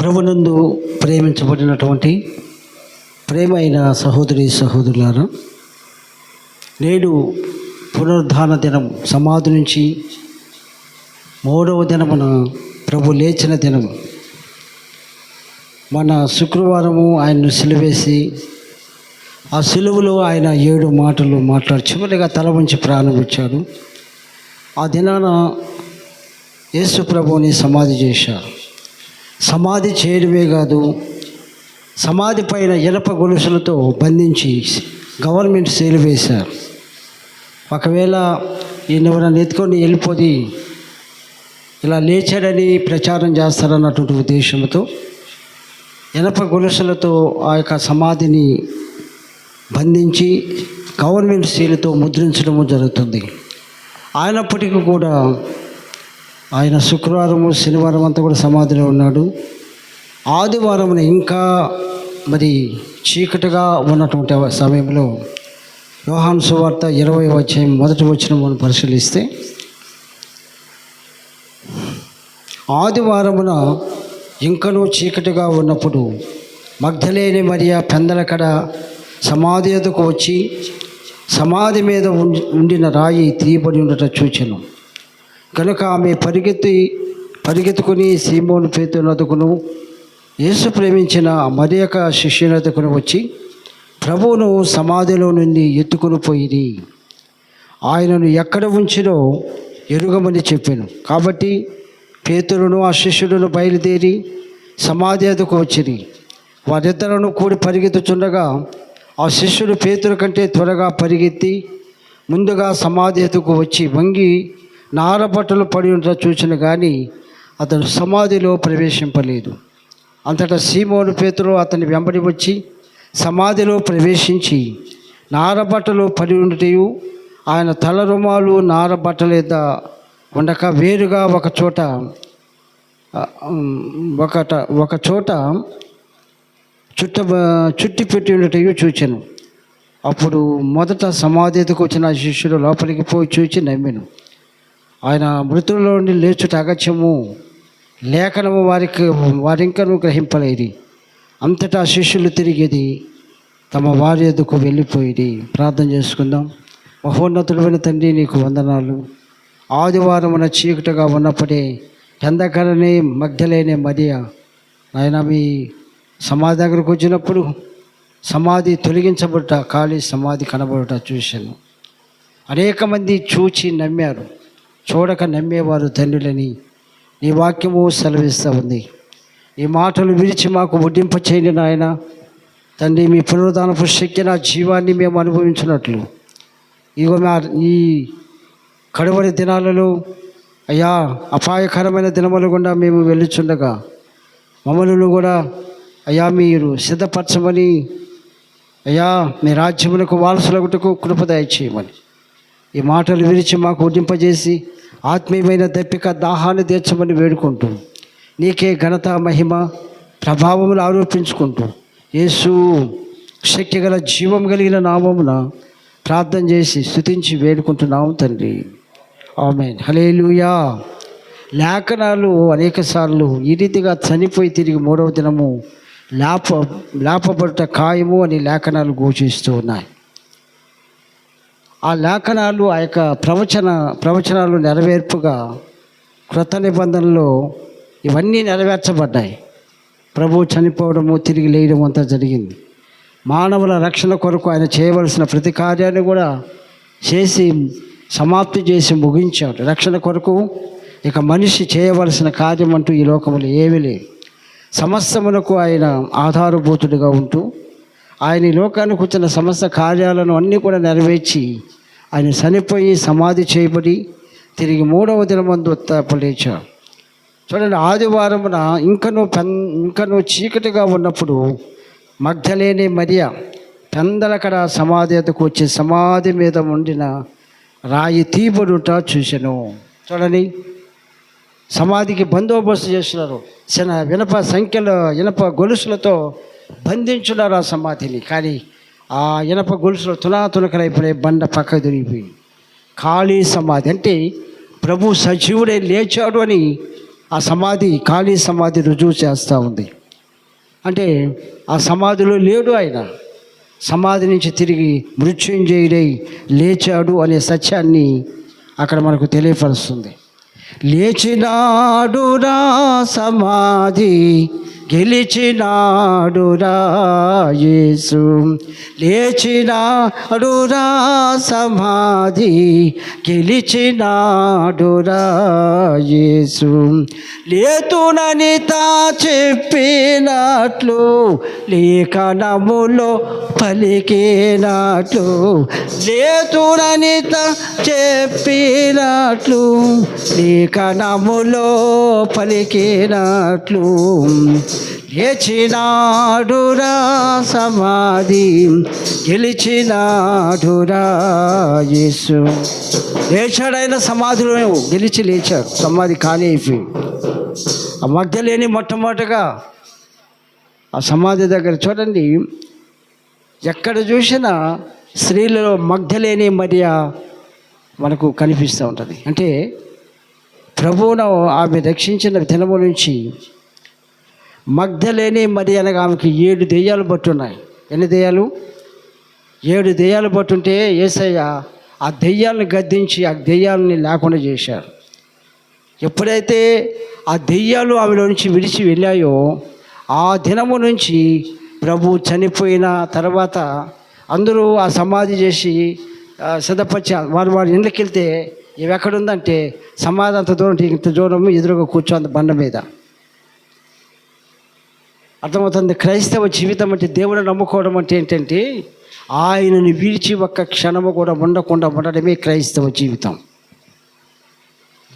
ప్రభునందు ప్రేమించబడినటువంటి ప్రేమైన సహోదరి సహోదరులారా నేడు పునరుద్ధాన దినం సమాధి నుంచి మూడవ దినమున ప్రభు లేచిన దినం. మన శుక్రవారము ఆయన్ను సిలువేసి ఆ సిలువలో ఆయన ఏడు మాటలు మాట్లాడి చివరిగా తల ఉంచి ప్రారంభించాడు ఆ దినాన యేసు ప్రభువుని సమాధి చేశారు. సమాధి చేయడమే కాదు సమాధి పైన ఇనప గొలుసులతో బంధించి గవర్నమెంట్ సేలు వేశారు. ఒకవేళ ఈయన ఎవరైనా ఎత్తుకొని వెళ్ళిపోయి ఇలా లేచాడని ప్రచారం చేస్తారన్నటువంటి ఉద్దేశంతో ఇనప గొలుసులతో ఆ యొక్క సమాధిని బంధించి గవర్నమెంట్ సీలుతో ముద్రించడము జరుగుతుంది. అయినప్పటికీ కూడా ఆయన శుక్రవారము శనివారం అంతా కూడా సమాధిలో ఉన్నాడు. ఆదివారం ఇంకా మరి చీకటిగా ఉన్నటువంటి సమయంలో యోహాన్ సువార్త ఇరవై వచ్చే మొదటి వచ్చిన మనం పరిశీలిస్తే ఆదివారమున ఇంకనూ చీకటిగా ఉన్నప్పుడు మగ్ధలేని మరియా పెందలకడ సమాధి ఎదుకు వచ్చి సమాధి మీద ఉండిన రాయి తీయబడి ఉండట చూచాను. కనుక ఆమె పరిగెత్తి పరిగెత్తుకుని సీమోను పేతునదుకును యేసు ప్రేమించిన మరి యొక్క శిష్యునదుకును వచ్చి ప్రభువును సమాధిలో నుండి ఎత్తుకుని పోయి ఆయనను ఎక్కడ ఉంచినో ఎరుగమని చెప్పాను. కాబట్టి పేతులను ఆ శిష్యులను బయలుదేరి సమాధి అదుకు వచ్చిరి. వారిద్దరను కూడి పరిగెత్తుచుండగా ఆ శిష్యుడు పేతుల కంటే త్వరగా పరిగెత్తి ముందుగా సమాధి ఎదుకు వచ్చి వంగి నారబట్టలు పడి ఉంట చూసిన కానీ అతడు సమాధిలో ప్రవేశింపలేదు. అంతటా సీమోను పేతులు అతని వెంబడి వచ్చి సమాధిలో ప్రవేశించి నారబట్టలు పడి ఉండటయు ఆయన తల రుమాలు నారబట్టలేద ఉండక వేరుగా ఒక చోట ఒకట ఒక చోట చుట్ట చుట్టి పెట్టి ఉండటయు చూచాను. అప్పుడు మొదట సమాధికి వచ్చిన శిష్యుడు లోపలికి పోయి చూచి నమ్మాను. ఆయన మృతుల్లో నుండి లేచుట అగత్యము. లేఖనము వారికి వారింకను గ్రహింపలేది అంతటా శిష్యులు తిరిగేది తమ వారి ఎదుకు వెళ్ళిపోయేది ప్రార్థన చేసుకుందాం. మహోన్నతుడైన తండ్రి నీకు వందనాలు. ఆదివారమున చీకటిగా ఉన్నప్పుడే ఎందకరనే మగ్ధలేనే మరియ. ఆయన మీ సమాధి దగ్గరకు వచ్చినప్పుడు సమాధి తొలగించబడ్డ ఖాళీ సమాధి కనబడట చూశాను. అనేక మంది చూచి నమ్మారు. చూడక నమ్మేవారు తండ్రులని నీ వాక్యము సెలవిస్తూ ఉంది ఈ మాటలు విరిచి మాకు వడ్డింప చేయండి నాయన. తండ్రి మీ పునరుద్ధానపు శక్తి నా జీవాన్ని మేము అనుభవించినట్లు. ఇగో మా ఈ కడవరి దినాలలో అయ్యా అపాయకరమైన దినములు గుండా మేము వెళ్ళుచుండగా మమ్మల్ని కూడా అయ్యా మీరు సిద్ధపరచమని అయ్యా మీ రాజ్యములకు వారసులగుటకు కృప దయచేయమని. ఈ మాటలు విరిచి మాకు ఉడింపజేసి ఆత్మీయమైన దప్పిక దాహాన్ని తీర్చమని వేడుకుంటూ నీకే ఘనత మహిమ ప్రభావములు ఆరోపించుకుంటూ యేసు శక్తి గల జీవం కలిగిన నామమున ప్రార్థన చేసి స్థుతించి వేడుకుంటున్నాము తండ్రి. ఆమె హలేలుయా లేఖనాలు అనేకసార్లు ఈ రీతిగా చనిపోయి తిరిగి మూడవ దినము లేప లేపబడుట ఖాయము అని లేఖనాలు ఘోషిస్తూ ఉన్నాయి. ఆ లేఖనాలు ఆ యొక్క ప్రవచన ప్రవచనాలు నెరవేర్పుగా క్రొత్త నిబంధనలో ఇవన్నీ నెరవేర్చబడ్డాయి. ప్రభు చనిపోవడము తిరిగి లేయడం అంతా జరిగింది. మానవుల రక్షణ కొరకు ఆయన చేయవలసిన ప్రతి కార్యాన్ని కూడా చేసి సమాప్తి చేసి ముగించాడు. రక్షణ కొరకు ఇక మనిషి చేయవలసిన కార్యం అంటూ ఈ లోకంలో ఏమీ లేదు. సమస్తమునకు ఆయన ఆధారభూతుడిగా ఉంటూ ఆయన ఈ లోకానికి వచ్చిన సమస్త కార్యాలను అన్నీ కూడా నెరవేర్చి ఆయన చనిపోయి సమాధి చేయబడి తిరిగి మూడవ దినమందు లేచాడు. చూడండి ఆదివారమున ఇంకనూ పెన్ ఇంకనూ చీకటిగా ఉన్నప్పుడు మగ్ధలేని మరియ పెందలకడ సమాధి ఎదుకు వచ్చి సమాధి మీద ఉండిన రాయి తీబడుట చూశాను చూడండి సమాధికి బందోబస్తు చేస్తున్నారు చిన్న వినప సంఖ్యలో ఇనప గొలుసులతో బంధించున్నారు ఆ సమాధిని. కానీ ఆ ఇనప గొలుసులో తునాతునకలైపోయి బండ పక్క తిరిగిపోయింది ఖాళీ సమాధి. అంటే ప్రభు సజీవుడే లేచాడు అని ఆ సమాధి ఖాళీ సమాధి రుజువు చేస్తూ ఉంది. అంటే ఆ సమాధిలో లేడు ఆయన. సమాధి నుంచి తిరిగి మృత్యుంజయుడై లేచాడు అనే సత్యాన్ని అక్కడ మనకు తెలియపరుస్తుంది. లేచినాడు నా సమాధి గెలిచినాడు రాయేసు లేచినాడు లేచినాడురా సమాధి గెలిచినాడు రాయేసు లేతునని తా చెప్పినట్లు లేఖనములో పలికినట్లు లేతునని తా చెప్పినట్లు లేఖనములో పలికినట్లు. లేచినాడురా సమాధి గెలిచినాడురా యేసు. లేచాడైన సమాధిలో గెలిచి లేచారు. సమాధి ఖాళీ అయిపోయింది. ఆ మధ్య లేని మొట్టమొదటగా ఆ సమాధి దగ్గర చూడండి ఎక్కడ చూసినా స్త్రీలలో మగ్ధలేని మరియ మనకు కనిపిస్తూ ఉంటుంది. అంటే ప్రభువును ఆమె రక్షించిన దినము నుంచి మగ్ధలేని మరి అనగా ఆమెకి ఏడు దెయ్యాలు పట్టున్నాయి. ఎన్ని దెయ్యాలు? ఏడు దెయ్యాలు పట్టుంటే ఏసయ్య ఆ దెయ్యాలను గద్దించి ఆ దెయ్యాలని లేకుండా చేశారు. ఎప్పుడైతే ఆ దెయ్యాలు ఆమెలో నుంచి విడిచి వెళ్ళాయో ఆ దినము నుంచి ప్రభు చనిపోయిన తర్వాత అందరూ ఆ సమాధి చేసి ఆ, సిద్ధపరిచి వారు వారి ఇళ్ళకి వెళ్తే ఇవి ఎక్కడుందంటే సమాధి అంత దూరం ఇంత దూరం ఎదురుగా కూర్చోంది బండ మీద. అర్థమవుతుంది? క్రైస్తవ జీవితం అంటే దేవుని నమ్ముకోవడం అంటే ఏంటంటే ఆయనని విడిచి ఒక్క క్షణము కూడా ఉండకుండా ఉండడమే క్రైస్తవ జీవితం.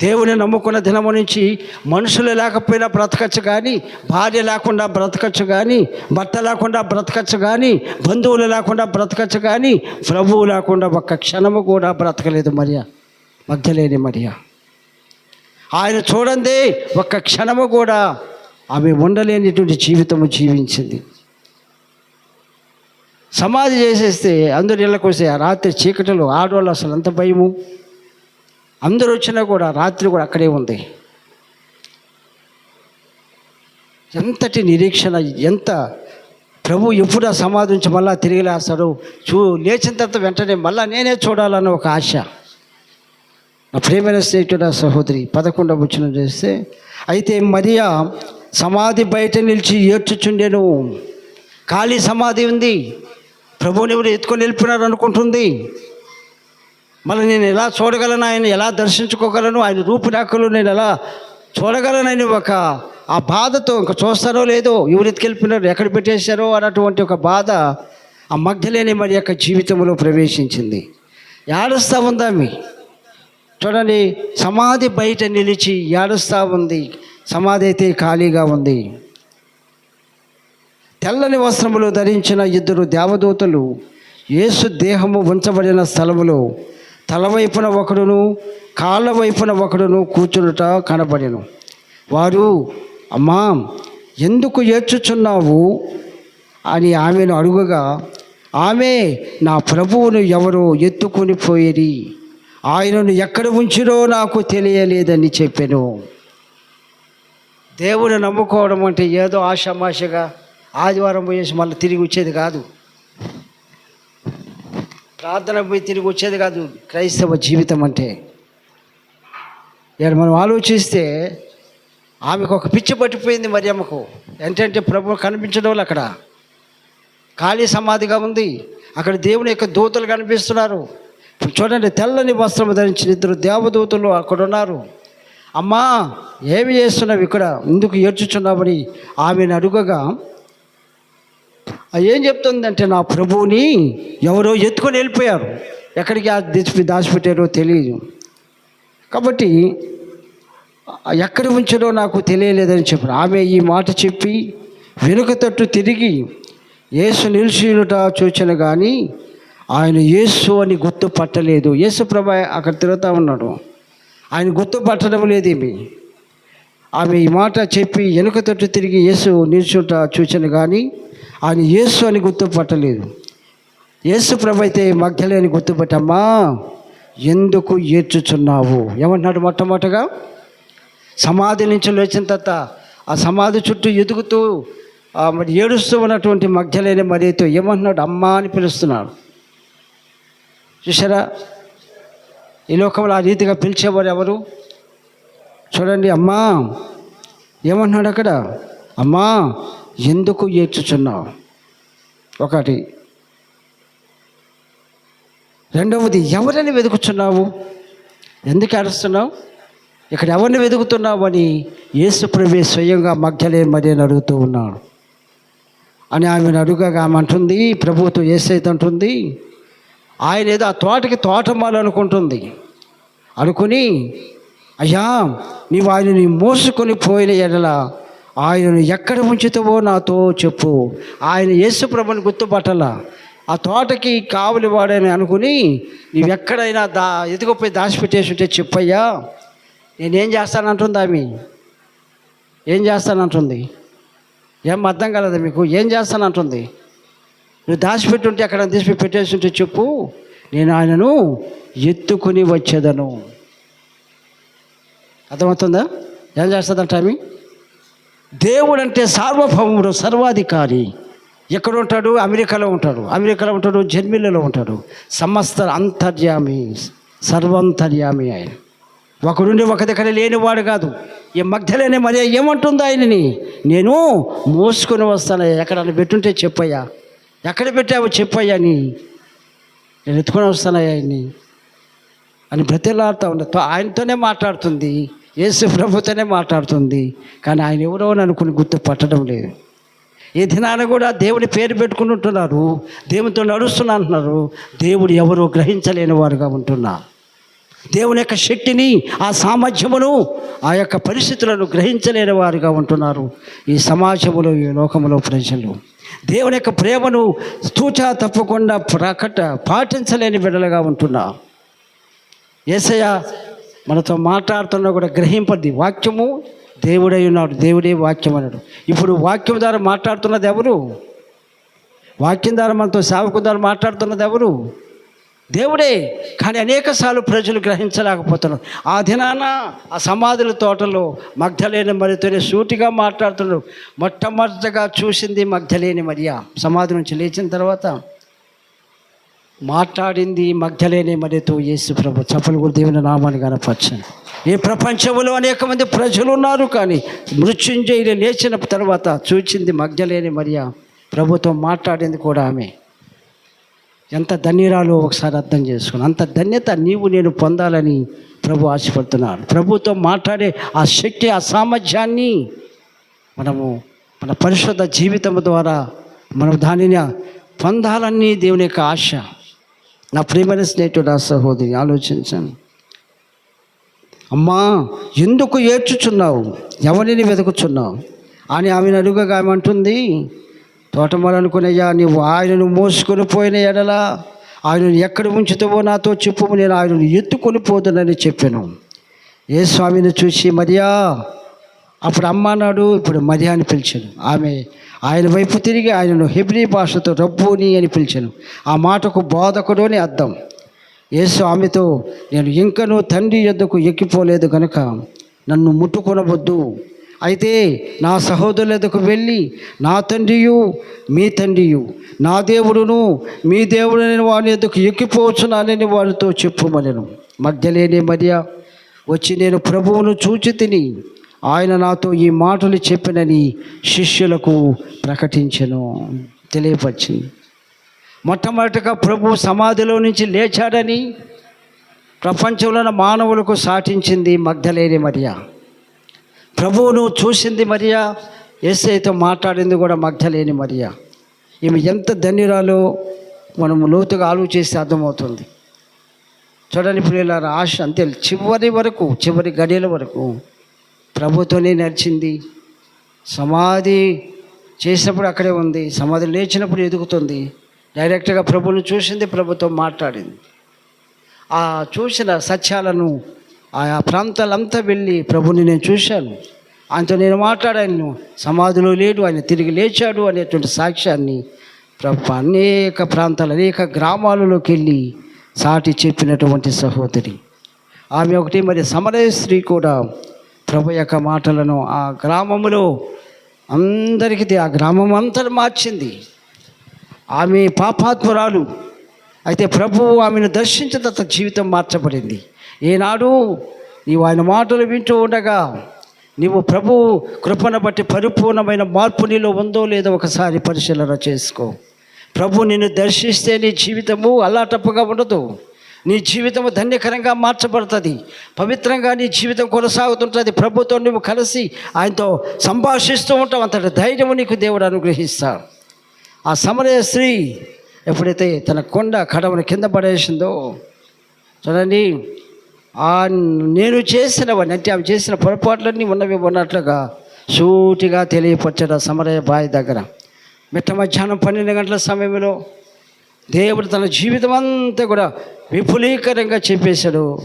దేవుని నమ్ముకున్న దినము నుంచి మనుషులు లేకపోయినా బ్రతకచ్చు కానీ భార్య లేకుండా బ్రతకచ్చు కానీ భర్త లేకుండా బ్రతకచ్చు కానీ బంధువులు లేకుండా బ్రతకచ్చు కానీ ప్రభువు లేకుండా ఒక్క క్షణము కూడా బ్రతకలేదు మరియా? మధ్యలేని మరియా? ఆయన చూడండి ఒక్క క్షణము కూడా ఆమె ఉండలేనిటువంటి జీవితము జీవించింది. సమాధి చేసేస్తే అందరు ఇళ్ళకి వస్తే ఆ రాత్రి చీకటిలో ఆడవాళ్ళు అసలు ఎంత భయము. అందరూ వచ్చినా కూడా రాత్రి కూడా అక్కడే ఉంది. ఎంతటి నిరీక్షణ ఎంత ప్రభు ఎప్పుడు ఆ సమాధి నుంచి మళ్ళా తిరిగి లేస్తాడు చూ లేచిన తర్వాత వెంటనే మళ్ళా నేనే చూడాలన్న ఒక ఆశ. నా ప్రేమైన స్నేహితుడు సహోదరి పదకొండవ వచ్చిన చేస్తే అయితే మరియా సమాధి బయట నిలిచి ఏడ్చుచుండెను ఖాళీ సమాధి ఉంది. ప్రభువుని ఎవరు ఎత్తుకొని వెళ్ళిపోయినారు అనుకుంటుంది. మళ్ళీ నేను ఎలా చూడగలను? ఆయన ఎలా దర్శించుకోగలను? ఆయన రూపురేఖలు నేను ఎలా చూడగలనని ఒక ఆ బాధతో ఇంకా చూస్తారో లేదో ఎవరు ఎత్తుకెళ్ళిపోయినారు ఎక్కడ పెట్టేశారో అన్నటువంటి ఒక బాధ ఆ మగ్ధలేని మరి యొక్క జీవితంలో ప్రవేశించింది. ఏడుస్తూ ఉందామి చూడండి సమాధి బయట నిలిచి ఏడుస్తూ ఉంది. సమాధి అయితే ఖాళీగా ఉంది. తెల్లని వస్త్రములు ధరించిన ఇద్దరు దేవదూతలు యేసు దేహము ఉంచబడిన స్థలములో తలవైపున ఒకడును కాళ్ళ వైపున ఒకడును కూర్చునుట కనబడెను. వారు అమ్మా ఎందుకు ఏడ్చుచున్నావు? అని ఆమెను అడుగగా ఆమె నా ప్రభువును ఎవరో ఎత్తుకొని పోయేది. ఆయనను ఎక్కడ ఉంచిరో నాకు తెలియలేదని చెప్పాను. దేవుని నమ్ముకోవడం అంటే ఏదో ఆషామాషగా ఆదివారం పోయేసి మళ్ళీ తిరిగి వచ్చేది కాదు. ప్రార్థన పోయి తిరిగి వచ్చేది కాదు క్రైస్తవ జీవితం అంటే. ఇక్కడ మనం ఆలోచిస్తే ఆమెకు ఒక పిచ్చి పట్టిపోయింది మరి అమ్మకు ఏంటంటే ప్రభు కనిపించడం వల్ల అక్కడ. ఖాళీ సమాధిగా ఉంది. అక్కడ దేవుని యొక్క దూతలు కనిపిస్తున్నారు. చూడండి తెల్లని వస్త్రం ధరించిన ఇద్దరు దేవదూతలు అక్కడ ఉన్నారు. అమ్మా ఏమి చేస్తున్నావు ఇక్కడ? ఎందుకు ఏడ్చుచున్నావని ఆమెను అడుగగా ఏం చెప్తుందంటే నా ప్రభువుని ఎవరో ఎత్తుకొని వెళ్ళిపోయారు. ఎక్కడికి ఆ దాచిపెట్టారో తెలియదు. కాబట్టి ఎక్కడ ఉంచారో నాకు తెలియలేదని చెప్పారు ఆమె ఈ మాట చెప్పి వెనుక తట్టు తిరిగి యేసు నిలిచినట చూచిన కానీ ఆయన యేసు అని గుర్తుపట్టలేదు. యేసు ప్రభా అక్కడ తిరుగుతూ ఉన్నాడు. ఆయన గుర్తుపట్టడం లేదేమి? ఆమె ఈ మాట చెప్పి వెనుక తట్టు తిరిగి యేసు నిల్చుంట చూచాను కానీ ఆయన యేసు అని గుర్తుపట్టలేదు. యేసు ప్రభు అయితే అని గుర్తుపట్టమ్మా ఎందుకు ఏడ్చుచున్నావు? ఏమంటున్నాడు మొట్టమొదటగా? సమాధి నుంచి లేచిన తర్వాత ఆ సమాధి చుట్టూ ఎదుగుతూ మరి ఏడుస్తూ ఉన్నటువంటి మధ్యలేని మరియతో ఏమంటున్నాడు? అమ్మా అని పిలుస్తున్నాడు. చూసారా ఈ లోకంలో ఆ రీతిగా పిలిచేవారు ఎవరు? చూడండి అమ్మా ఏమంటున్నాడు అక్కడ? అమ్మా ఎందుకు ఏడ్చుచున్నావు? ఒకటి. రెండవది ఎవరిని వెతుకుతున్నావు ఎందుకు ఏడుస్తున్నావు? ఇక్కడ ఎవరిని వెతుకుతున్నావు అని యేసుప్రభే స్వయంగా మధ్యలే మరి అని అడుగుతూ ఉన్నాడు. అని ఆమెను అడుగగా ఆమె అంటుంది ప్రభుత్వం ఏసైతే అంటుంది ఆయన ఏదో ఆ తోటకి తోటమాలు అనుకుంటుంది అనుకుని అయ్యా నీవు ఆయనని మోసుకొని పోయిన ఎడల ఆయనను ఎక్కడ ఉంచుతావో నాతో చెప్పు. ఆయన యేసుప్రభుని గుర్తుపట్టాల. ఆ తోటకి కావలి వాడని అనుకుని నీవు ఎక్కడైనా దా ఎదుగుపోయి దాచిపెట్టేసి ఉంటే చెప్పయ్యా. నేనేం చేస్తానంటుంది ఆమె? ఏం చేస్తానంటుంది? ఏం అర్థం కలదా మీకు? ఏం చేస్తానంటుంది? నువ్వు దాచిపెట్టుంటే అక్కడ తీసి పెట్టేసి ఉంటే చెప్పు. నేను ఆయనను ఎత్తుకుని వచ్చేదను. అర్థమవుతుందా? ఏం చేస్తుందంట ఆమె? దేవుడు అంటే సార్వభౌముడు సర్వాధికారి. ఎక్కడ ఉంటాడు? అమెరికాలో ఉంటాడు. అమెరికాలో ఉంటాడు జర్మనీలో ఉంటాడు. సమస్త అంతర్యామి సర్వంతర్యామి ఆయన. ఒకడుండి ఒక దగ్గర లేనివాడు కాదు. ఈ మధ్యలోనే మరి ఏమంటుంది ఆయనని? నేను మోసుకొని వస్తాను ఎక్కడ పెట్టుంటే చెప్పయ్యా. ఎక్కడ పెట్టావో చెప్పయ్యా అని నేను ఎత్తుకొని వస్తానయ్యా ఆయన్ని. అని బ్రతిలాడుతూ ఉండదు ఆయనతోనే మాట్లాడుతుంది. యేసు ప్రభుతోనే మాట్లాడుతుంది. కానీ ఆయన ఎవరో అని అనుకుని గుర్తుపట్టడం లేదు. ఈ దినాన కూడా దేవుడి పేరు పెట్టుకుని ఉంటున్నారు. దేవునితో నడుస్తున్నా అంటున్నారు. దేవుడు ఎవరో గ్రహించలేని వారుగా ఉంటున్నారు. దేవుని యొక్క శక్తిని ఆ సామర్థ్యమును ఆ యొక్క పరిస్థితులను గ్రహించలేని వారుగా ఉంటున్నారు ఈ సమాజంలో ఈ లోకంలో ప్రజలు. దేవుని యొక్క ప్రేమను తూచా తప్పకుండా ప్రకట పాటించలేని బిడ్డలుగా ఉంటున్నా. ఏసయ్య మనతో మాట్లాడుతున్నా కూడా గ్రహింపద్ది వాక్యము దేవుడై ఉన్నాడు దేవుడే వాక్యం అన్నాడు. ఇప్పుడు వాక్యం ద్వారా మాట్లాడుతున్నది ఎవరు? వాక్యం ద్వారా మనతో సేవకు ద్వారా మాట్లాడుతున్నది ఎవరు? దేవుడే కానీ అనేక సార్లు ప్రజలు గ్రహించలేకపోతున్నారు. ఆ దినాన ఆ సమాధుల తోటలో మగ్ధలేని మరితోనే సూటిగా మాట్లాడుతున్నారు మొట్టమొదటిగా చూసింది మగ్ధలేని మరియా. సమాధి నుంచి లేచిన తర్వాత మాట్లాడింది మగ్ధలేని మరియతో యేసు ప్రభు. చప్పలు కూడా దేవుని నామాన్ని కనపరచండి. ఈ ప్రపంచంలో అనేక మంది ప్రజలు ఉన్నారు కానీ మృత్యుంజయులు లేచిన తర్వాత చూచింది మగ్ధలేని మరియ. ప్రభుతో మాట్లాడింది కూడా ఆమె. ఎంత ధన్యురాలో ఒకసారి అర్థం చేసుకుని అంత ధన్యత నీవు నేను పొందాలని ప్రభు ఆశపడుతున్నాడు ప్రభుతో మాట్లాడే ఆ శక్తి ఆ సామర్థ్యాన్ని మనము మన పరిశుద్ధ జీవితం ద్వారా మనం దానిని పొందాలని దేవుని యొక్క ఆశ. నా ప్రియమైన స్నేహితుడు ఆ సహోదరి ఆలోచించాను అమ్మా ఎందుకు ఏడ్చుచున్నావు? ఎవరిని వెతుకుచున్నావు? అని ఆమెను అడుగగా ఆమె అంటుంది తోటమాలనుకునయ్యా నీవు ఆయనను మోసుకొని పోయిన ఎడల ఆయనను ఎక్కడ ఉంచుతావో నాతో చెప్పు నేను ఆయనను ఎత్తుకొని పోదునని చెప్పాను. ఏ స్వామిని చూసి మరియా అప్పుడు అమ్మ అన్నాడు ఇప్పుడు మరియా అని పిలిచాను. ఆమె ఆయన వైపు తిరిగి ఆయనను హెబ్రీ భాషతో రబ్బుని అని పిలిచాను. ఆ మాటకు బోధకుడు అని అర్థం. యేసు ఆమెతో నేను ఇంకనూ తండ్రి యొద్దకు ఎక్కిపోలేదు కనుక నన్ను ముట్టుకొనవద్దు. అయితే నా సహోదరులకు వెళ్ళి నా తండ్రియు మీ తండ్రియు నా దేవుడును మీ దేవుడని వాని ఎద్దకు ఎక్కిపోవచ్చునానని వారితో చెప్పుమనెను. మధ్యలేని మరియ వచ్చి నేను ప్రభువును చూచి తిని ఆయన నాతో ఈ మాటలు చెప్పినని శిష్యులకు ప్రకటించను. తెలియపరిచింది. మొట్టమొదటిగా ప్రభు సమాధిలో నుంచి లేచాడని ప్రపంచంలో మానవులకు సాటించింది మగ్ధలేని మరియా. ప్రభువును చూసింది మరియా? ఏసైతో మాట్లాడింది కూడా మగ్ధలేని మరియా? ఈమె ఎంత ధన్యురాలో? మనం లోతుగా ఆలోచిస్తే అర్థమవుతుంది. చూడండి ఇప్పుడు ఇలా ఆశ అంతే. చివరి వరకు చివరి గడియల వరకు ప్రభుతోనే నడిచింది. సమాధి చేసినప్పుడు అక్కడే ఉంది. సమాధి లేచినప్పుడు ఎదుగుతుంది. డైరెక్ట్గా ప్రభువును చూసింది ప్రభుతో మాట్లాడింది. ఆ చూసిన సత్యాలను ఆయా ప్రాంతాలంతా వెళ్ళి ప్రభుని నేను చూశాను. ఆయనతో నేను మాట్లాడాను. సమాధిలో లేడు. ఆయన తిరిగి లేచాడు అనేటువంటి సాక్ష్యాన్ని ప్రభు అనేక ప్రాంతాలు అనేక గ్రామాలలోకి వెళ్ళి సాటి చెప్పినటువంటి సహోదరి. ఆమె ఒకటి మరి సమరయ స్త్రీ కూడా ప్రభు యొక్క మాటలను ఆ గ్రామములో అందరికీ ఆ గ్రామం అంతా మార్చింది. ఆమె పాపాత్మురాలు. అయితే ప్రభువు ఆమెను దర్శించిన తన జీవితం మార్చబడింది. ఏనాడు నీవు ఆయన మాటలు వింటూ ఉండగా నీవు ప్రభు కృపను బట్టి పరిపూర్ణమైన మార్పు నీలో ఉందో లేదో ఒకసారి పరిశీలన చేసుకో. ప్రభు నిన్ను దర్శిస్తే నీ జీవితము అల్లాటప్పుగా ఉండదు. నీ జీవితము ధన్యకరంగా మార్చబడుతుంది. పవిత్రంగా నీ జీవితం కొనసాగుతుంటుంది. ప్రభుతో నువ్వు కలిసి ఆయనతో సంభాషిస్తూ ఉంటావు. అంతటి ధైర్యము నీకు దేవుడు అనుగ్రహిస్తాడు ఆ సమరయ స్త్రీ ఎప్పుడైతే తన కొండ కడవను కింద పడేసిందో చూడండి నేను చేసినవన్నీ అంటే అవి చేసిన పొరపాట్లన్నీ ఉన్నవి ఉన్నట్లుగా సూటిగా తెలియపరచడం ఆ సమరయ బావి దగ్గర. మిట్ట మధ్యాహ్నం పన్నెండు గంటల సమయంలో దేవుడు తన జీవితం అంతా కూడా విపులీకరంగా చెప్పేశాడు.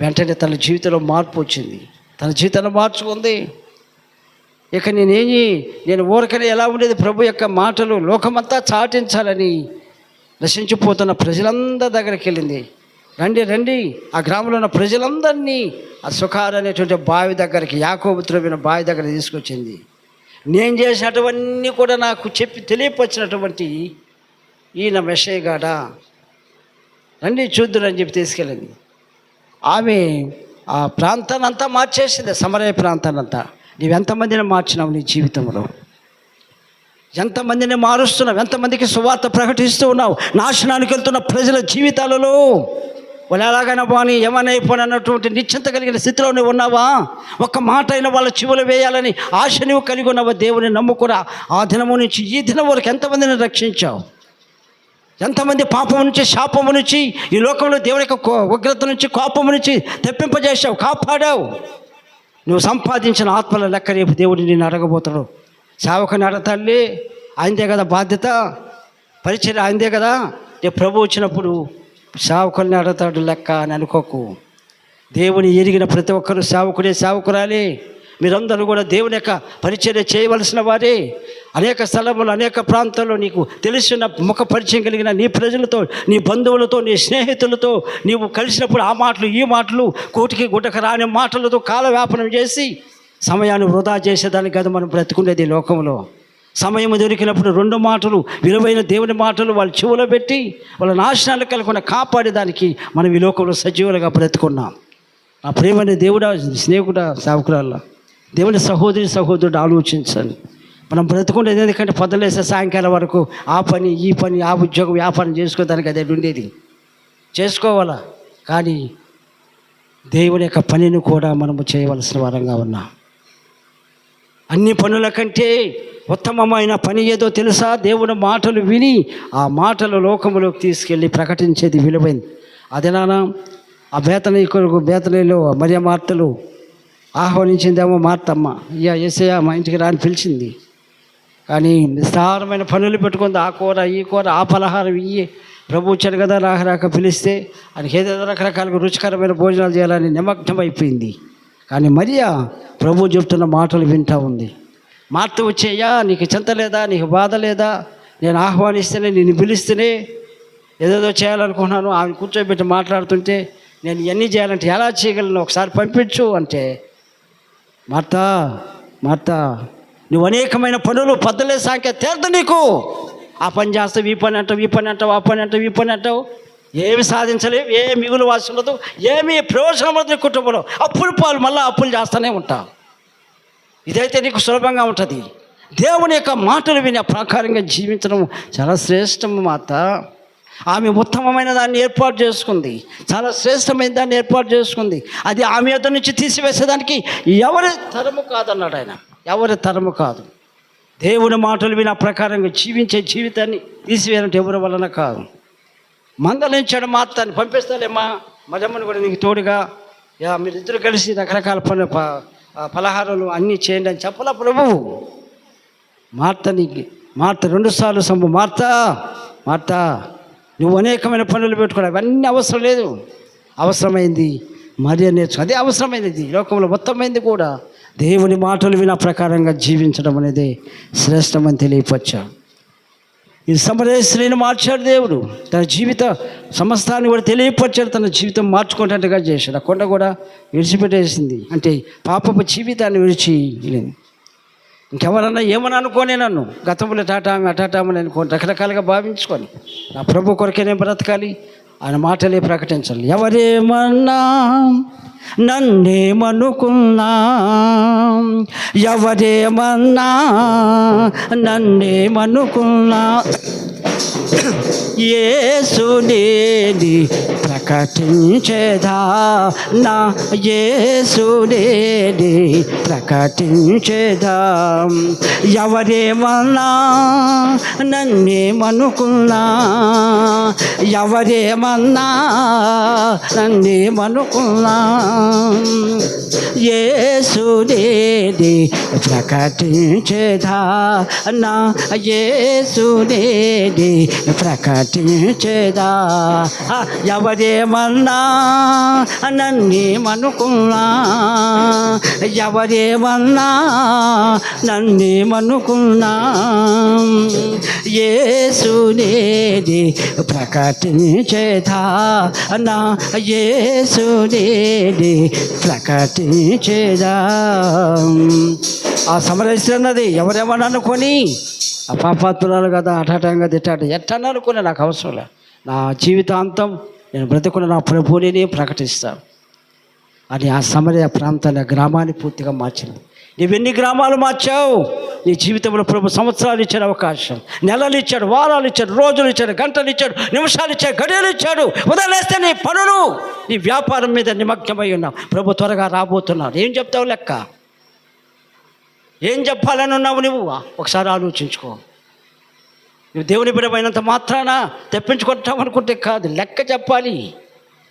వెంటనే తన జీవితంలో మార్పు వచ్చింది. తన జీవితంలో మార్చుకుంది ఇక నేనేమి నేను ఊరకనే ఎలా ఉండేది? ప్రభు యొక్క మాటలు లోకమంతా చాటించాలని నశించిపోతున్న ప్రజలందరి దగ్గరికి వెళ్ళింది. రండి రండి. ఆ గ్రామంలో ఉన్న ప్రజలందరినీ ఆ సుఖారు అనేటువంటి బావి దగ్గరికి యాకోబుత్రమైన బావి దగ్గర తీసుకొచ్చింది. నేను చేసినటువన్నీ కూడా నాకు చెప్పి తెలియపరిచినటువంటి ఈయన మెషయ్యగాడ రండి చూద్దురని చెప్పి తీసుకెళ్ళింది. ఆమె ఆ ప్రాంతాన్ని అంతా మార్చేసింది సమరయ ప్రాంతాన్ని అంతా నీవు మార్చినావు నీ జీవితంలో? ఎంతమందిని మారుస్తున్నావు? ఎంతమందికి సువార్త ప్రకటిస్తూ ఉన్నావు? నాశనానికి వెళ్తున్న ప్రజల జీవితాలలో వాళ్ళు ఎలాగైనా పోని ఏమైనా అన్నటువంటి నిశ్చింత కలిగిన స్థితిలో నువ్వు ఉన్నావా? ఒక్క మాట అయినా వాళ్ళ చెవులు వేయాలని ఆశ నువ్వు కలిగి ఉన్నావా? దేవుని నమ్ముకురా. ఆ దినము నుంచి ఈ దినం వరకు ఎంతమందిని రక్షించావు? ఎంతమంది పాపం నుంచి శాపము నుంచి ఈ లోకంలో దేవుని యొక్క ఉగ్రత నుంచి కోపము నుంచి తెప్పింపజేసావు కాపాడావు? నువ్వు సంపాదించిన ఆత్మల లెక్క రేపు దేవుడు నేను అడగబోతాడు. సేవకుని అడతల్లి ఆయనదే కదా బాధ్యత. పరిచయం ఆయనదే కదా. రేపు ప్రభు వచ్చినప్పుడు సేవకుల్ని అడగతాడు లెక్క అని అనుకోకు. దేవుని ఎరిగిన ప్రతి ఒక్కరు సేవకుడే సేవకురాలి. మీరందరూ కూడా దేవుని యొక్క పరిచర్య చేయవలసిన వారే. అనేక స్థలములు అనేక ప్రాంతాల్లో నీకు తెలిసిన ముఖ పరిచయం కలిగిన నీ ప్రజలతో నీ బంధువులతో నీ స్నేహితులతో నీవు కలిసినప్పుడు ఆ మాటలు ఈ మాటలు కోటికి గుడ్డకు రాని మాటలతో కాలవ్యాపనం చేసి సమయాన్ని వృధా చేసేదానికి కదా మనం బ్రతుకునేది ఈ లోకంలో. సమయం దొరికినప్పుడు రెండు మాటలు విలువైన దేవుని మాటలు వాళ్ళ చెవులో పెట్టి వాళ్ళ నాశనాలు కలగకుండా కాపాడేదానికి మనం ఈ లోకంలో సజీవులుగా బ్రతుకున్నాం. ఆ ప్రేమని దేవుడా స్నేహితుడా సేవకురాల దేవుని సహోదరి సహోదరుడు ఆలోచించండి. మనం బ్రతుకుండేది ఎందుకంటే పొద్దులేసే సాయంకాలం వరకు ఆ పని ఈ పని ఆ ఉద్యోగం వ్యాపారం చేసుకోవడానికి అదే ఉండేది. చేసుకోవాలా? కానీ దేవుని యొక్క పనిని కూడా మనము చేయవలసిన వారంగా ఉన్నాం. అన్ని పనుల కంటే ఉత్తమమైన పని ఏదో తెలుసా? దేవుని మాటలు విని ఆ మాటలు లోకములోకి తీసుకెళ్ళి ప్రకటించేది విలువైంది. అదే నాన్న ఆ బేతనీ కొరకు బేతనీలో మరియ మార్తలు ఆహ్వానించిందేమో మార్తమ్మ ఇయ్యా ఏసయ్య మా ఇంటికి రాని పిలిచింది. కానీ విస్తారమైన పనులు పెట్టుకుంది. ఆ కూర ఈ కూర ఆ పలహారం ఇయ్యి. ప్రభు వచ్చాడు కదా రాక రాక పిలిస్తే ఆయనకి ఏదేదో రకరకాలుగా రుచికరమైన భోజనాలు చేయాలని నిమగ్నం అయిపోయింది కానీ మరియా ప్రభు చెప్తున్న మాటలు వింటా ఉంది. మార్త వచ్చేయ్యా నీకు చింత లేదా నీకు బాధ లేదా నేను ఆహ్వానిస్తేనే నిన్ను పిలిస్తేనే ఏదేదో చేయాలనుకున్నాను ఆమె కూర్చోబెట్టి మాట్లాడుతుంటే నేను ఇవన్నీ చేయాలంటే ఎలా చేయగలను ఒకసారి పంపించు అంటే మార్త మార్త నువ్వు అనేకమైన పనులు పద్దలే సాంఖ్య తీర్థ నీకు. ఆ పని చేస్తావు ఈ పని అంటావు ఈ పని అంటావు ఆ పని అంటావు ఈ పని అంటావు. ఏమి సాధించలేవు ఏ మిగులు వాసి ఉండదు ఏమీ ప్రయోజనం ఉండదు కుటుంబంలో. అప్పులు పాలు మళ్ళీ అప్పులు చేస్తూనే ఉంటావు. ఇదైతే నీకు సులభంగా ఉంటుంది. దేవుని యొక్క మాటలు విని ప్రకారంగా జీవించడం చాలా శ్రేష్టము మాత. ఆమె ఉత్తమమైన దాన్ని ఏర్పాటు చేసుకుంది. చాలా శ్రేష్టమైన దాన్ని ఏర్పాటు చేసుకుంది. అది ఆమె యొక్క నుంచి తీసివేసేదానికి ఎవరి తరము కాదన్నాడు ఆయన. ఎవరి తరము కాదు. దేవుని మాటలు విని ప్రకారంగా జీవించే జీవితాన్ని తీసివేయాలంటే ఎవరి వలన కాదు. మందలించడం మాత్రాన్ని. పంపిస్తాలేమ్మా. మదమ్మని కూడా నీకు తోడుగా. యా మీరిద్దరు కలిసి రకరకాల పనులు పలహారాలు అన్నీ చేయండి అని చెప్పలా ప్రభువు మార్త నీకు మార్త రెండుసార్లు సంభ మార్త మార్త నువ్వు అనేకమైన పనులు పెట్టుకున్నావు అవన్నీ అవసరం లేదు. అవసరమైంది మరి నేర్చు. అదే అవసరమైనది ఈ లోకంలో మొత్తమైంది కూడా. దేవుని మాటలు విన ప్రకారంగా జీవించడం అనేది శ్రేష్టమని తెలియపచ్చా ఇది సమరేశ్వరిని మార్చాడు దేవుడు. తన జీవిత సమస్తాన్ని కూడా తెలియపరిచాడు. తన జీవితం మార్చుకునేట్టుగా చేశాడు. ఆ కొండ కూడా విడిచిపెట్టేసింది. అంటే పాపపు జీవితాన్ని విడిచి ఇంకెవరన్నా ఏమని అనుకోనే నన్ను? గతంలో టాటామి అటాటామని అనుకోని రకరకాలుగా భావించుకొని నా ప్రభు కొరకేనే బ్రతకాలి. ఆయన మాటలే ప్రకటించాలి. ఎవరేమన్నా నన్నేమనుకున్నా ఎవరేమన్నా నన్నేమనుకున్నా యేసునేని ప్రకటించేదా? నా యేసునేని ప్రకటించేదా? ఎవరేమన్నా నన్నేమనుకున్నా ఎవరేమన్నా నన్నేమనుకున్నా యేసునేని ప్రకటించేదా నా యేసునేని ప్రకటించేదా? ఆ, ఎవరేమన్నా నన్నేమనుకున్నా ఎవరేమన్నా నన్నేమనుకున్నా యేసునేది ప్రకటించేదా నా యేసునేది ప్రకటించేదా ఆ సమరస్తున్నది ఎవరేమని అనుకొని? ఆ పాపాత్మురాలు కదా అటాటంగా తిట్టాట ఎట్టని అనుకున్నా నాకు అవసరం లే నా జీవితాంతం నేను బ్రతుకున్న నా ప్రభువుని ప్రకటిస్తాను. అని ఆ సమరయ ప్రాంతాన్ని గ్రామాన్ని పూర్తిగా మార్చింది. నువ్వెన్ని గ్రామాలు మార్చావు? నీ జీవితంలో ప్రభు సంవత్సరాలు ఇచ్చాడు అవకాశం నెలలు ఇచ్చాడు వారాలు ఇచ్చాడు రోజులు ఇచ్చాడు గంటలు ఇచ్చాడు నిమిషాలు ఇచ్చాడు గడియలు ఇచ్చాడు. వదిలేస్తే నీ పనులు. నీ వ్యాపారం మీద నిమగ్నమై ఉన్నావు. ప్రభు త్వరగా రాబోతున్నారు ఏం చెప్తావు లెక్క? ఏం చెప్పాలని ఉన్నావు నువ్వు? ఒకసారి ఆలోచించుకో. నువ్వు దేవుని బిడమైనంత మాత్రాన తెప్పించుకుంటాం అనుకుంటే కాదు లెక్క చెప్పాలి.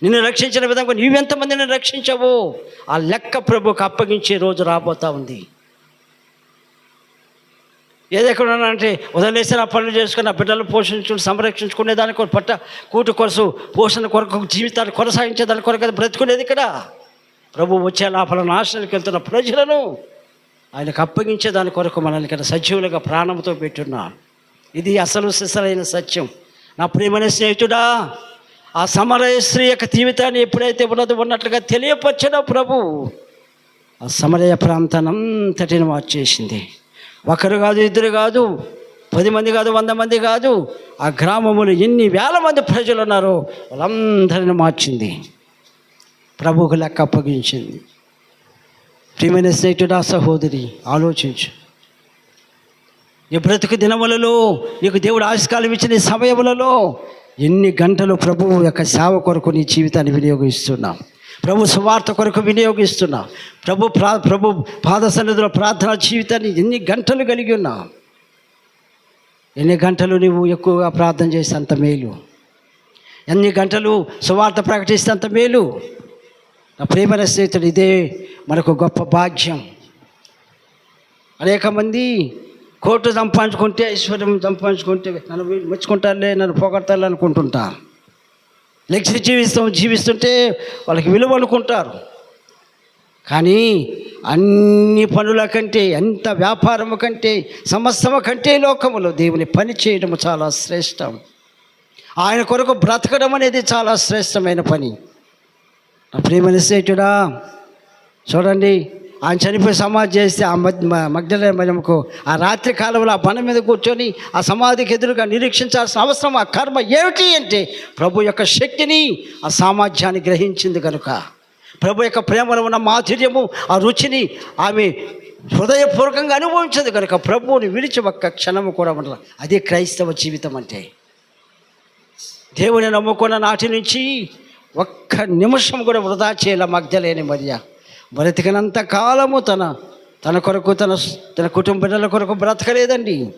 నిన్ను రక్షించిన విధంగా నీవెంతమందిని రక్షించవు ఆ లెక్క ప్రభుకు అప్పగించే రోజు రాబోతా ఉంది. ఏదెక్కడున్నానంటే వదిలేసి నా పనులు చేసుకుని నా బిడ్డలు పోషించుకుని సంరక్షించుకునే దాని కొరకు పట్ట కూటు కొరసు పోషణ కొరకు జీవితాన్ని కొనసాగించే దాని కొరకు అది బ్రతుకునేది ఇక్కడ. ప్రభు వచ్చే లోపల నాశనానికి వెళ్తున్న ప్రజలను ఆయనకు అప్పగించే దాని కొరకు మనల్ని ఇక్కడ సజీవులుగా ప్రాణంతో పెట్టున్నాను ఇది అసలు సిసలైన సత్యం. నా ప్రియమైన స్నేహితుడా ఆ సమరయ స్త్రీ యొక్క జీవితాన్ని ఎప్పుడైతే ఉన్నది ఉన్నట్లుగా తెలియపరచడో ప్రభు ఆ సమరయ ప్రాంతాన్ని అంతటిని మార్చేసింది. ఒకరు కాదు ఇద్దరు కాదు పది మంది కాదు వంద మంది కాదు ఆ గ్రామములు ఎన్ని వేల మంది ప్రజలు ఉన్నారో వాళ్ళందరిని మార్చింది. ప్రభువుకు లెక్క అప్పగించింది. ప్రియమైన స్నేహితుడా సహోదరి ఆలోచించు. నీ బ్రతుకు దినములలో నీకు దేవుడు ఆశకాలం ఇచ్చిన సమయములలో ఎన్ని గంటలు ప్రభువు యొక్క సేవ కొరకు నీ జీవితాన్ని వినియోగిస్తున్నాం? ప్రభు సువార్త కొరకు వినియోగిస్తున్నాం. ప్రభు ప్రా ప్రభు పాద సన్నిధిలో ప్రార్థన జీవితాన్ని ఎన్ని గంటలు కలిగి ఉన్నావు ఎన్ని గంటలు నువ్వు ఎక్కువగా ప్రార్థన చేస్తే అంత మేలు? ఎన్ని గంటలు సువార్త ప్రకటిస్తే అంత మేలు? నా ప్రేమల స్నేహితుడు ఇదే మనకు గొప్ప భాగ్యం. అనేక మంది కోర్టు సంపాదించుకుంటే ఐశ్వర్యం సంపాదించుకుంటే నన్ను మెచ్చుకుంటారులే నన్ను పొగడతారు అనుకుంటుంటా. లెక్స్ జీవిస్తాం జీవిస్తుంటే వాళ్ళకి విలువ అనుకుంటారు. కానీ అన్ని పనుల కంటే ఎంత వ్యాపారము కంటే సమస్తము కంటే లోకములో దేవుని పని చేయడం చాలా శ్రేష్టం. ఆయన కొరకు బ్రతకడం అనేది చాలా శ్రేష్టమైన పని. నా ప్రియమైన స్నేహితుడా చూడండి ఆయన చనిపోయి సమాధి చేస్తే ఆ మగ్ధలే మనకు ఆ రాత్రి కాలంలో ఆ బండ మీద కూర్చొని ఆ సమాధికి ఎదురుగా నిరీక్షించాల్సిన అవసరం ఆ కర్మ ఏమిటి అంటే ప్రభు యొక్క శక్తిని ఆ సామర్థ్యాన్ని గ్రహించింది కనుక. ప్రభు యొక్క ప్రేమలో ఉన్న మాధుర్యము ఆ రుచిని ఆమె హృదయపూర్వకంగా అనుభవించింది కనుక ప్రభువుని విడిచి ఒక్క క్షణము కూడా ఉండదు. అదే క్రైస్తవ జీవితం అంటే. దేవుని నమ్ముకున్న నాటి నుంచి ఒక్క నిమిషం కూడా వృధా చేయాల మగ్ధలేని మరియా. బ్రతికినంత కాలము తన తన కొరకు తన తన కుటుంబ బిడ్డల కొరకు బ్రతకలేదండి.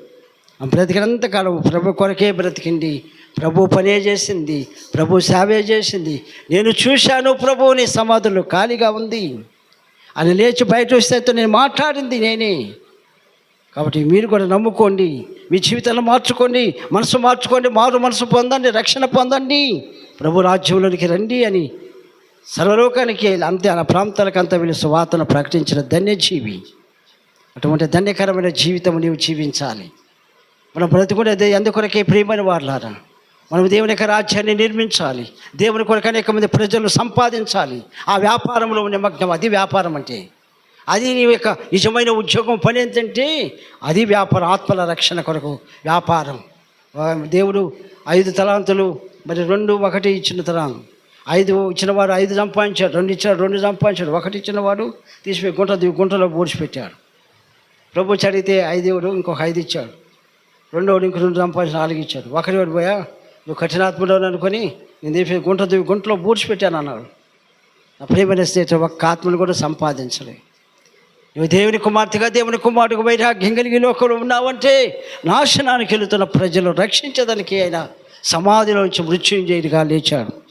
బ్రతికినంత కాలం ప్రభు కొరకే బ్రతికింది. ప్రభు పనే చేసింది. ప్రభు సేవే చేసింది. నేను చూశాను ప్రభువుని సమాధులు ఖాళీగా ఉంది. అని లేచి బయట వస్తే నేను మాట్లాడింది నేనే. కాబట్టి మీరు కూడా నమ్ముకోండి. మీ జీవితాన్ని మార్చుకోండి. మనసు మార్చుకోండి. మారు మనసు పొందండి. రక్షణ పొందండి. ప్రభు రాజ్యంలోనికి రండి అని సర్వలోకానికి అంతే ఆ ప్రాంతాలకు అంతా వీళ్ళు సువార్తను ప్రకటించిన ధన్యజీవి. అటువంటి ధన్యకరమైన జీవితం నీవు జీవించాలి. మనం బ్రతుకునేది ఎందుకొరకే ప్రియమైన వారులారా మనం దేవుని యొక్క రాజ్యాన్ని నిర్మించాలి. దేవుని కొరకు అనేక మంది ప్రజలు సంపాదించాలి. ఆ వ్యాపారంలో నిమగ్నం అది వ్యాపారం అంటే. అది నీ యొక్క నిజమైన ఉద్యోగం పని ఏంటంటే అది వ్యాపారం ఆత్మల రక్షణ కొరకు వ్యాపారం. దేవుడు ఐదు తలాంతులు మరి రెండు ఒకటి ఇచ్చిన తలాంతులు ఐదు ఇచ్చినవాడు ఐదు సంపాదించాడు రెండు ఇచ్చిన రెండు సంపాదించాడు. ఒకటి ఇచ్చినవాడు తీసిపోయి గుంట దిగి గుంటలో పూడ్చిపెట్టాడు ప్రభు చడిగితే ఐదు ఇంకొక ఐదు ఇచ్చాడు. రెండోడు ఇంకో రెండు సంపాదించిన నాలుగు ఇచ్చాడు. ఒకటి వాడు పోయా నువ్వు కఠినాత్ముడు అనుకొని నేను తీసి గుంట దిగి గుంటలో పూడ్చిపెట్టాను అన్నాడు. నా ప్రేమైన స్నేహితుడు ఒక్క ఆత్మను కూడా సంపాదించలే. నువ్వు దేవుని కుమార్తెగా దేవుని కుమారుడికి వైరాగ్యం కలిగి లోకంలో ఉన్నావంటే నాశనానికి వెళుతున్న ప్రజలు రక్షించడానికి ఆయన సమాధిలోంచి మృత్యుంజయుడిగా లేచాడు.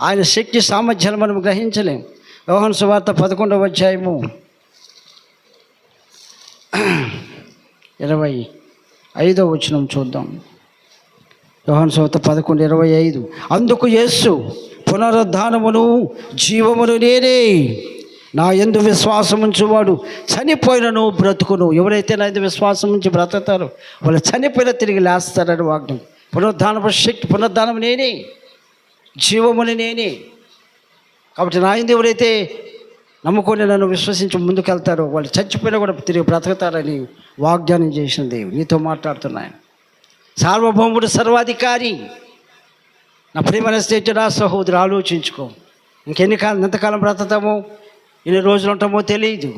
ఆయన శక్తి సామర్థ్యాలు మనం గ్రహించలేం. వ్యవహన్ సువార్త పదకొండవ అధ్యాయము. ఇరవై ఐదో వచనం చూద్దాం. వ్యవహన్ సువార్త పదకొండు ఇరవై ఐదు. అందుకు యేసు పునరుద్ధానమును జీవమును నేనే నా ఎందు విశ్వాసం ఉంచువాడు. చనిపోయినను బ్రతుకును. ఎవరైతే నా ఎందు విశ్వాసం ఉంచి బ్రతుకుతారో వాళ్ళు చనిపోయిన తిరిగి లేస్తారని వాగ్నం పునరుద్ధానపు శక్తి పునరుద్ధానం నేనే. జీవముని నేనే. కాబట్టి నాయన దేవుడైతే ఎవరైతే నమ్ముకొని నన్ను విశ్వసించి ముందుకెళ్తారో వాళ్ళు చచ్చిపోయినా కూడా తిరిగి బ్రతకతారని వాగ్దానం చేసిన దేవుడు. నీతో మాట్లాడుతున్నాను సార్వభౌముడు సర్వాధికారి. నా ప్రియమైన స్నేహితుడా సహోదరు ఆలోచించుకో. ఇంకెన్ని కాలం ఎంతకాలం బ్రతతామో ఎన్ని రోజులు ఉంటామో తెలియదు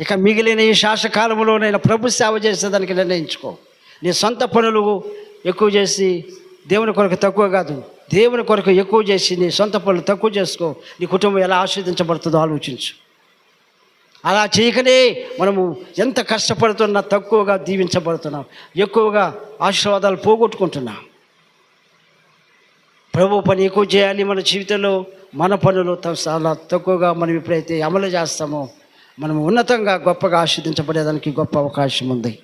ఇక మిగిలిన ఈ శాసకాలంలో నేను ప్రభు సేవ చేసేదానికి నిర్ణయించుకో. నీ సొంత పనులు ఎక్కువ చేసి దేవుని కొరకు తక్కువ కాదు. దేవుని కొరకు ఎక్కువ చేసి నీ సొంత పనులు తక్కువ చేసుకో నీ కుటుంబం ఎలా ఆస్వాదించబడుతుందో ఆలోచించు. అలా చేయకనే మనము ఎంత కష్టపడుతున్నా తక్కువగా దీవించబడుతున్నాం ఎక్కువగా ఆశీర్వాదాలు పోగొట్టుకుంటున్నాం. ప్రభు పని ఎక్కువ చేయాలి మన జీవితంలో మన పనులు త- చాలా తక్కువగా మనం ఎప్పుడైతే అమలు చేస్తామో మనం ఉన్నతంగా గొప్పగా ఆస్వాదించబడేదానికి గొప్ప అవకాశం ఉంది.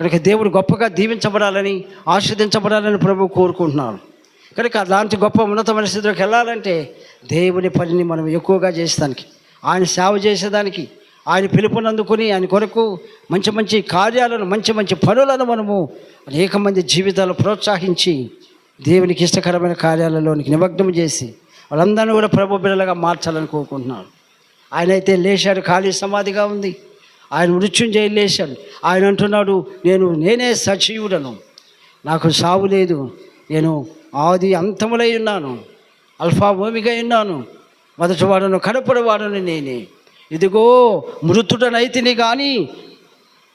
కనుక దేవుడు గొప్పగా దీవించబడాలని ఆస్వాదించబడాలని ప్రభు కోరుకుంటున్నాడు. కనుక అలాంటి గొప్ప ఉన్నతమైన స్థితిలోకి వెళ్ళాలంటే దేవుని పనిని మనం ఎక్కువగా చేసేదానికి ఆయన సేవ చేసేదానికి ఆయన పిలుపునందుకుని ఆయన కొరకు మంచి మంచి కార్యాలను మంచి మంచి పనులను మనము అనేక మంది జీవితాలు ప్రోత్సహించి దేవునికి ఇష్టకరమైన కార్యాలలోనికి నిమగ్నం చేసి వాళ్ళందరినీ కూడా ప్రభు బిడ్డలుగా మార్చాలని కోరుకుంటున్నాడు ఆయన అయితే లేచాడు ఖాళీ సమాధిగా ఉంది. ఆయన మృత్యుంజయ లేచాడు. ఆయన అంటున్నాడు నేను నేనే సజీవుడను. నాకు సావు లేదు. నేను ఆది అంతములై ఉన్నాను. అల్ఫా భూమిగా ఉన్నాను. మొదటి వాడను నేనే. ఇదిగో మృతుడనైతిని కానీ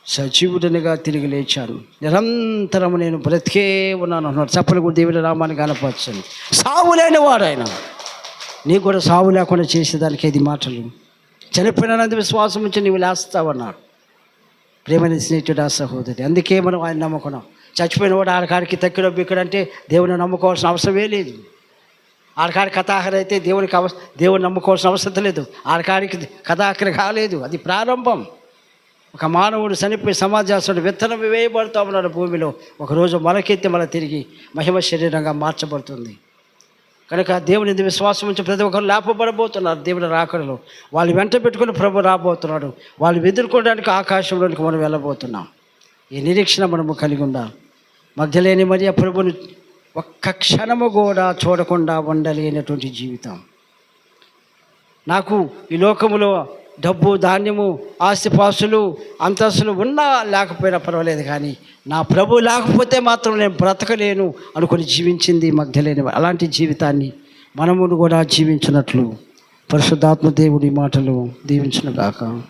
సజీవుడనిగా తిరిగి లేచాను. నిరంతరము నేను బ్రతికే ఉన్నాను అన్నాడు. చప్పలు కూడా దేవుడి రామాన్ని కనపరచండి సావు లేని వాడు ఆయన నీకు కూడా సావు లేకుండా చేసేదానికి ఇది మాటలు? చనిపోయినందు విశ్వాసం నుంచి నీవు లేస్తావన్నాడు. ప్రేమని స్నేహితుడు ఆ సహోదరి అందుకే మనం ఆయన నమ్ముకున్నాం. చచ్చిపోయిన వాడు ఆడకాడికి తక్కిడ బిక్కడంటే దేవుని నమ్ముకోవాల్సిన అవసరమే లేదు. ఆడకాడి కథాహర అయితే దేవునికి అవస దేవుని నమ్ముకోవాల్సిన అవసరం లేదు. ఆడకాడికి కథాహర కాలేదు. అది ప్రారంభం. ఒక మానవుడు చనిపోయి సమాజాసుడు విత్తనం వేయబడుతూ ఉన్నాడు భూమిలో. ఒకరోజు మొలకెత్తి మళ్ళీ తిరిగి మహిమ శరీరంగా మార్చబడుతుంది. కనుక దేవుని విశ్వాసం ఉంచి ప్రతి ఒక్కరు లేపబడబోతున్నారు దేవుని రాకడలో. వాళ్ళు వెంట పెట్టుకుని ప్రభు రాబోతున్నాడు. వాళ్ళు ఎదుర్కోవడానికి ఆకాశంలోనికి మనం వెళ్ళబోతున్నాం. ఈ నిరీక్షణ మనము కలిగి ఉండాలి. మధ్యలేని మరి ప్రభుని ఒక్క క్షణము కూడా చూడకుండా ఉండలేనటువంటి జీవితం. నాకు ఈ లోకములో డబ్బు ధాన్యము ఆస్తిపాస్తులు అంతస్తులు ఉన్నా లేకపోయినా పర్వాలేదు కానీ నా ప్రభు లేకపోతే మాత్రం నేను బ్రతకలేను అనుకుని జీవించింది మధ్యలేని అలాంటి జీవితాన్ని మనమును కూడా జీవించినట్లు పరిశుద్ధాత్మ దేవుడి మాటలు దీవించిన గాక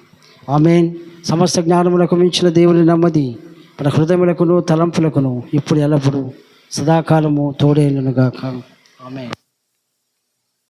ఆమెన్. సమస్త జ్ఞానములకు మించిన దేవుని నమ్మది. మన హృదయములకును తలంపులకును ఇప్పుడు ఎల్లప్పుడూ సదాకాలము తోడేలునుగాక ఆమె